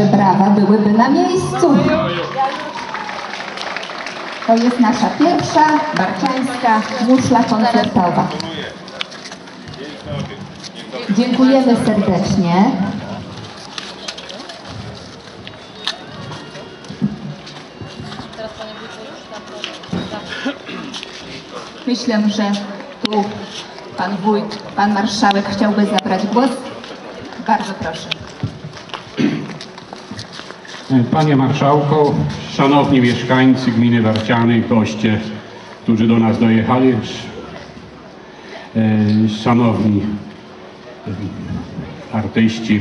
że brawa byłyby na miejscu. To jest nasza pierwsza barczańska muszla koncertowa. Dziękujemy serdecznie. Myślę, że tu pan wójt, pan marszałek chciałby zabrać głos. Bardzo proszę. Panie Marszałku, Szanowni mieszkańcy gminy Warciany, goście, którzy do nas dojechali, e, Szanowni artyści,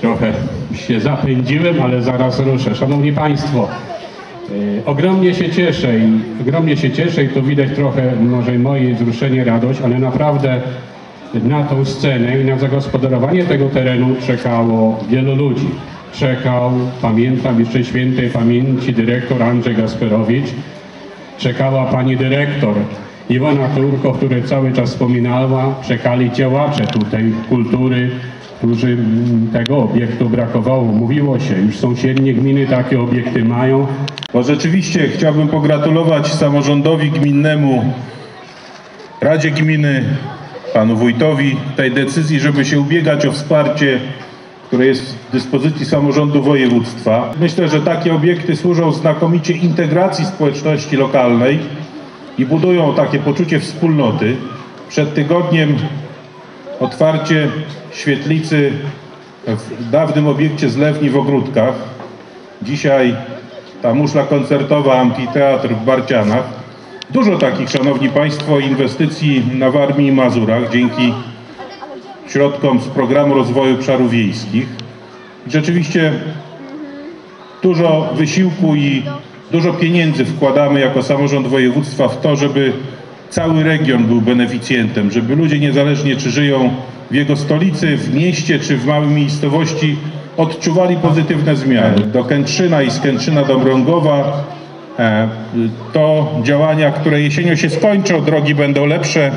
trochę się zapędziłem, ale zaraz ruszę. Szanowni Państwo, e, ogromnie się cieszę i ogromnie się cieszę i tu widać trochę może moje wzruszenie, radość, ale naprawdę na tą scenę i na zagospodarowanie tego terenu czekało wielu ludzi. Czekał, pamiętam jeszcze świętej pamięci dyrektor Andrzej Gasperowicz, czekała pani dyrektor Iwona Turko, która cały czas wspominała, czekali działacze tutaj kultury, którzy mm, tego obiektu brakowało. Mówiło się, już sąsiednie gminy takie obiekty mają, Bo rzeczywiście chciałbym pogratulować samorządowi gminnemu, Radzie Gminy, panu wójtowi tej decyzji, żeby się ubiegać o wsparcie, które jest w dyspozycji samorządu województwa. Myślę, że takie obiekty służą znakomicie integracji społeczności lokalnej i budują takie poczucie wspólnoty. Przed tygodniem otwarcie świetlicy w dawnym obiekcie Zlewni w Ogródkach. Dzisiaj ta muszla koncertowa, amfiteatr w Barcianach. Dużo takich, Szanowni Państwo, inwestycji na Warmii i Mazurach dzięki środkom z Programu Rozwoju Obszarów Wiejskich. Rzeczywiście dużo wysiłku i dużo pieniędzy wkładamy jako samorząd województwa w to, żeby cały region był beneficjentem, żeby ludzie niezależnie czy żyją w jego stolicy, w mieście czy w małej miejscowości odczuwali pozytywne zmiany. Do Kętrzyna i z Kętrzyna do Mrągowa e, to działania, które jesienią się skończą, drogi będą lepsze,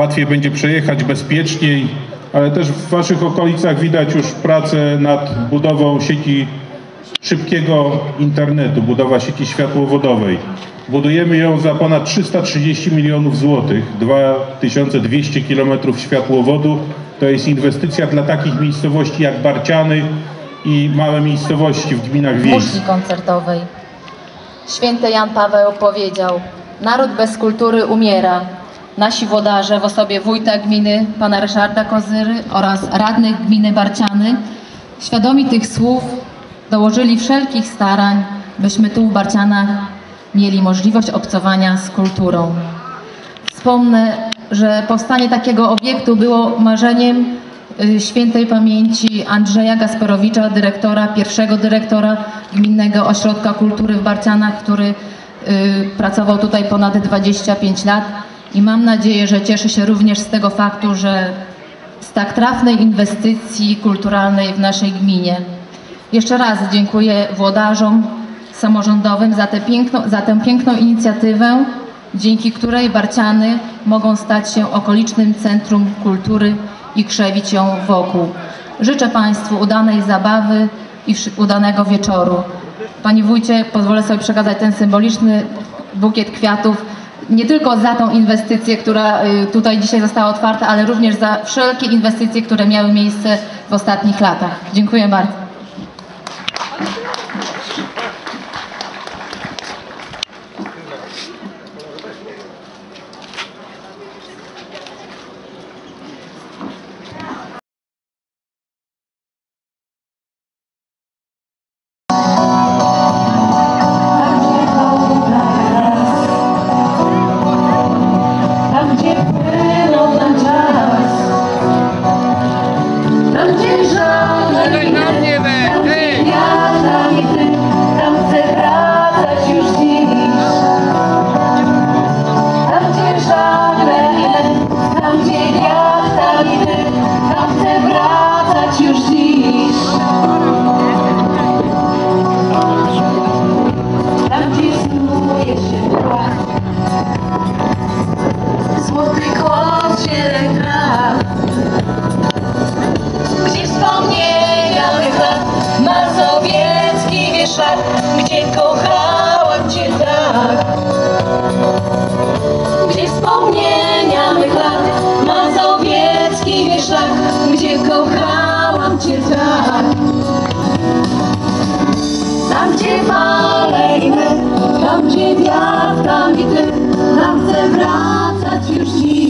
łatwiej będzie przejechać bezpieczniej, ale też w Waszych okolicach widać już pracę nad budową sieci szybkiego internetu, budowa sieci światłowodowej. Budujemy ją za ponad 330 milionów złotych, 2200 kilometrów światłowodu. To jest inwestycja dla takich miejscowości jak Barciany i małe miejscowości w gminach wiejskich. koncertowej. Święty Jan Paweł powiedział: Naród bez kultury umiera. Nasi włodarze w osobie wójta gminy, pana Ryszarda Kozyry oraz radnych gminy Barciany, świadomi tych słów, dołożyli wszelkich starań, byśmy tu w Barcianach mieli możliwość obcowania z kulturą. Wspomnę, że powstanie takiego obiektu było marzeniem y, świętej pamięci Andrzeja Gasperowicza, dyrektora, pierwszego dyrektora Gminnego Ośrodka Kultury w Barcianach, który y, pracował tutaj ponad 25 lat i mam nadzieję, że cieszy się również z tego faktu, że z tak trafnej inwestycji kulturalnej w naszej gminie. Jeszcze raz dziękuję włodarzom samorządowym za, tę piękną, za tę piękną inicjatywę, dzięki której Barciany mogą stać się okolicznym centrum kultury i krzewić ją wokół. Życzę Państwu udanej zabawy i udanego wieczoru. Panie Wójcie, pozwolę sobie przekazać ten symboliczny bukiet kwiatów nie tylko za tą inwestycję, która y, tutaj dzisiaj została otwarta, ale również za wszelkie inwestycje, które miały miejsce w ostatnich latach. Dziękuję bardzo. Tam gdzie fale i my Tam gdzie wiatr, tam i ty Tam chcę wracać już dziś.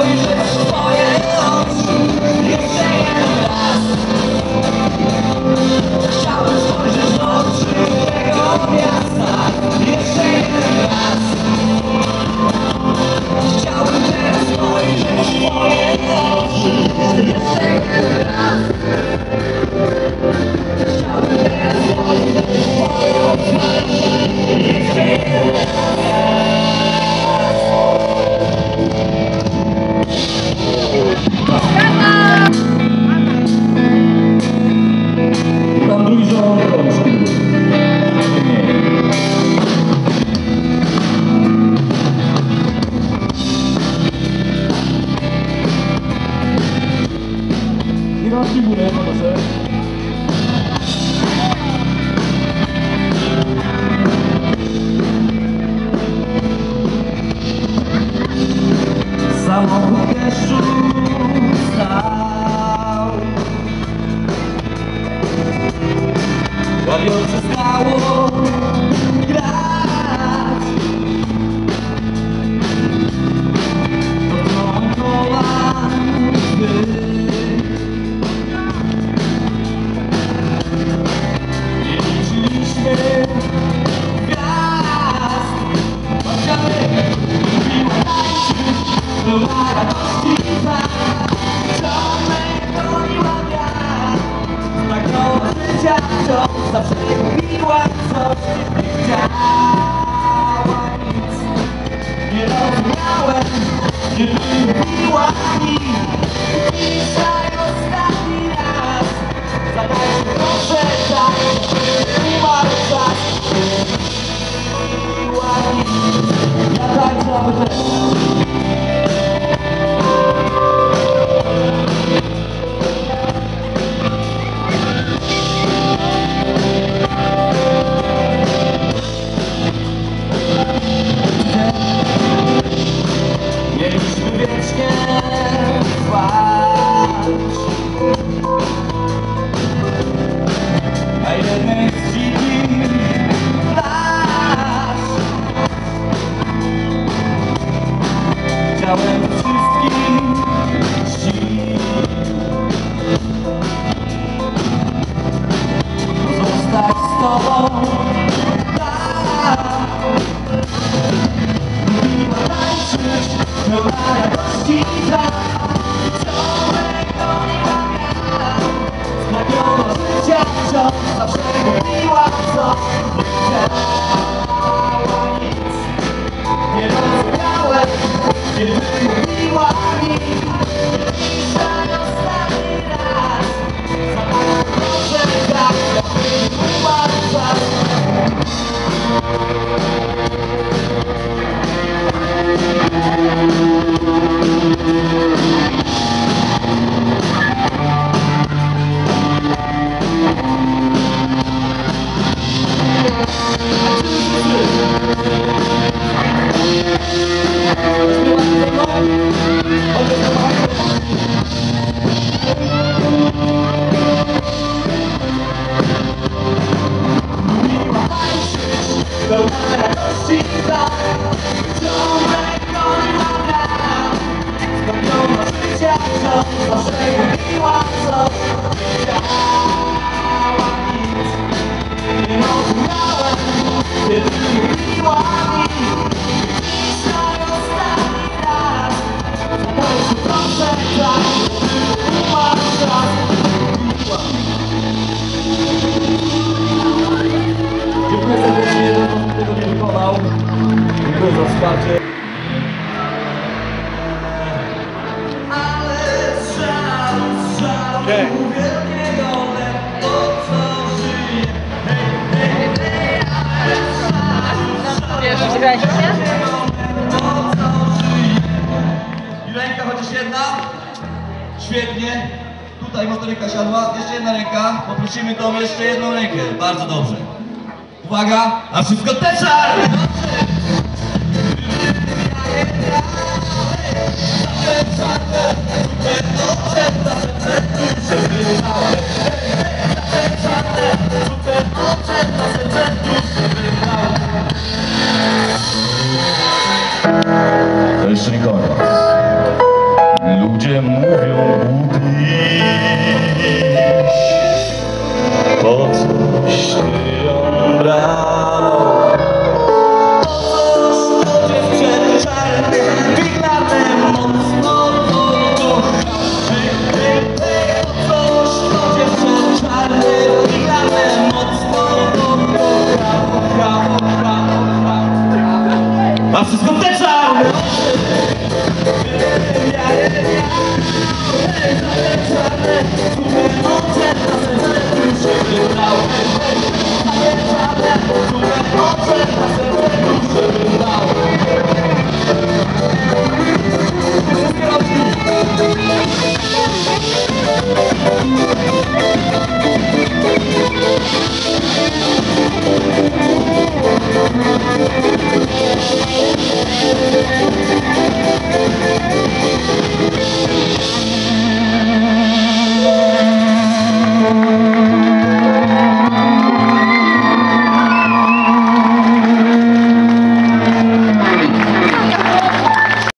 Spojrzeć w twoje oczy Thank you. I ręka chociaż jedna. Świetnie. Tutaj motoryka siadła. Jeszcze jedna ręka. Poprosimy tą jeszcze jedną rękę. Bardzo dobrze. Uwaga, a wszystko te czarne!